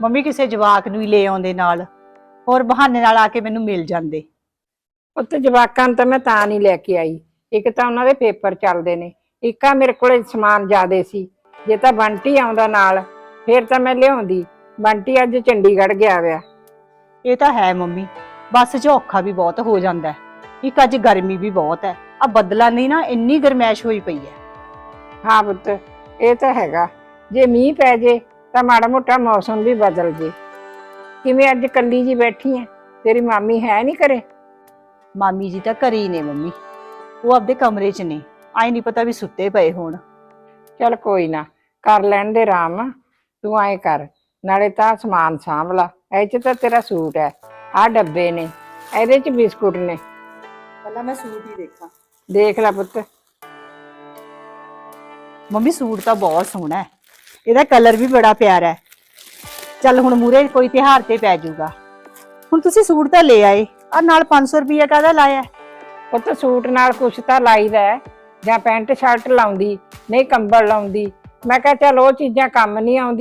Mummy ਕਿਸੇ ਜਵਾਕ ਨੂੰ ਹੀ ਲੈ ਆਉਂਦੇ ਨਾਲ ਹੋਰ ਬਹਾਨੇ ਨਾਲ ਆ ਕੇ ਮੈਨੂੰ ਮਿਲ ਜਾਂਦੇ। ਉੱਤੇ ਜਵਾਕਾਂ ਨੂੰ ਤਾਂ ਮੈਂ ਤਾਂ ਨਹੀਂ ਲੈ ਕੇ ਆਈ। ਇੱਕ ਤਾਂ ਉਹਨਾਂ ਦੇ ਪੇਪਰ ਚੱਲਦੇ ਨੇ ਇੱਕ ਆ ਮੇਰੇ ਕੋਲੇ ਸਮਾਨ ਜ਼ਿਆਦੇ ਸੀ ਜੇ ਤਾਂ ਬੰਟੀ ਆਉਂਦਾ ਨਾਲ ਫੇਰ ਤਾਂ ਮੈਂ ਲਿਆਉਂਦੀ। ਬੰਟੀ ਅੱਜ ਚੰਡੀਗੜ੍ਹ ਗਿਆ ਵਿਆ ਇਹ ਤਾਂ ਹੈ ਮੰਮੀ ਬੱਸ 'ਚ ਔਖਾ ਵੀ ਬਹੁਤ ਹੋ ਜਾਂਦਾ ਹੈ। ਇੱਕ ਅੱਜ ਗਰਮੀ ਵੀ ਬਹੁਤ ਹੈ ਆ ਬੱਦਲਾਂ ਨਹੀਂ ਨਾ ਇੰਨੀ ਗਰਮੈਸ਼ ਹੋਈ ਪਈ ਹੈ। ਹਾਂ ਪੁੱਤ ਇਹ ਤਾਂ ਹੈਗਾ। ਜੇ ਮੀਂਹ ਪੈ ਜੇ ਤਾਂ ਮਾੜਾ ਮੋਟਾ ਮੌਸਮ ਵੀ ਬਦਲ ਜੇ। ਕਿਵੇਂ ਅੱਜ ਕੱਲੀ ਜੀ ਬੈਠੀ ਐ? ਤੇਰੀ ਮਾਮੀ ਹੈ ਨਹੀਂ ਘਰੇ? ਮਾਮੀ ਜੀ ਤਾਂ ਘਰੇ ਹੀ ਨੇ ਮੰਮੀ। ਉਹ ਆਪਦੇ ਕਮਰੇ 'ਚ ਨੇ। ਆਈ ਨਹੀਂ ਪਤਾ ਵੀ ਸੁੱਤੇ ਪਏ ਹੋਣ। ਚਲ ਕੋਈ ਨਾ ਕਰ ਲੈਣ ਦੇ ਰਾਮ ਤੂੰ ਐ ਕਰ ਨਾਲੇ ਤਾਂ ਸਮਾਨ ਸਾਂਭ ਲਾ। ਇਹ ਚ ਤਾਂ ਤੇਰਾ ਸੂਟ ਹੈ ਆਹ ਡੱਬੇ ਨੇ। ਇਹਦੇ ਚ ਬਿਸਕੁਟ ਨੇ। ਪਹਿਲਾਂ ਮੈਂ ਸੂਟ ਹੀ ਦੇਖਾਂ। ਦੇਖ ਲੈ ਪੁੱਤ। ਮੰਮੀ ਸੂਟ ਤਾਂ ਬਹੁਤ ਸੋਹਣਾ ਹੈ ਇਹਦਾ ਕਲਰ ਵੀ ਬੜਾ ਪਿਆਰਾ ਹੈ। ਚੱਲ ਹੁਣ ਮੂਰੇ ਕੋਈ ਤਿਹਾਰ ਤੇ ਪੈ ਜਾਊਗਾ ਹੁਣ ਤੁਸੀਂ ਸੂਟ ਤਾਂ ਲੈ ਆਏ ਆ ਨਾਲ 500 ਰੁਪਏ ਕਾਹਦਾ ਲਾਇਆ? ਹੈ? ਪੁੱਤ ਸੂਟ ਨਾਲ ਕੁਛ ਤਾਂ ਲਾਈਦਾ ਹੈ, ਜਾਂ ਪੈਂਟ ਸ਼ਰਟ ਲਾਉਂਦੀ ਨਹੀਂ ਕੰਬਲ ਲਾਉਂਦੀ। ਮੈਂ ਕਿਹਾ ਚੱਲ ਉਹ ਚੀਜ਼ਾਂ ਕੰਮ ਨਹੀਂ ਆਉਂਦੀ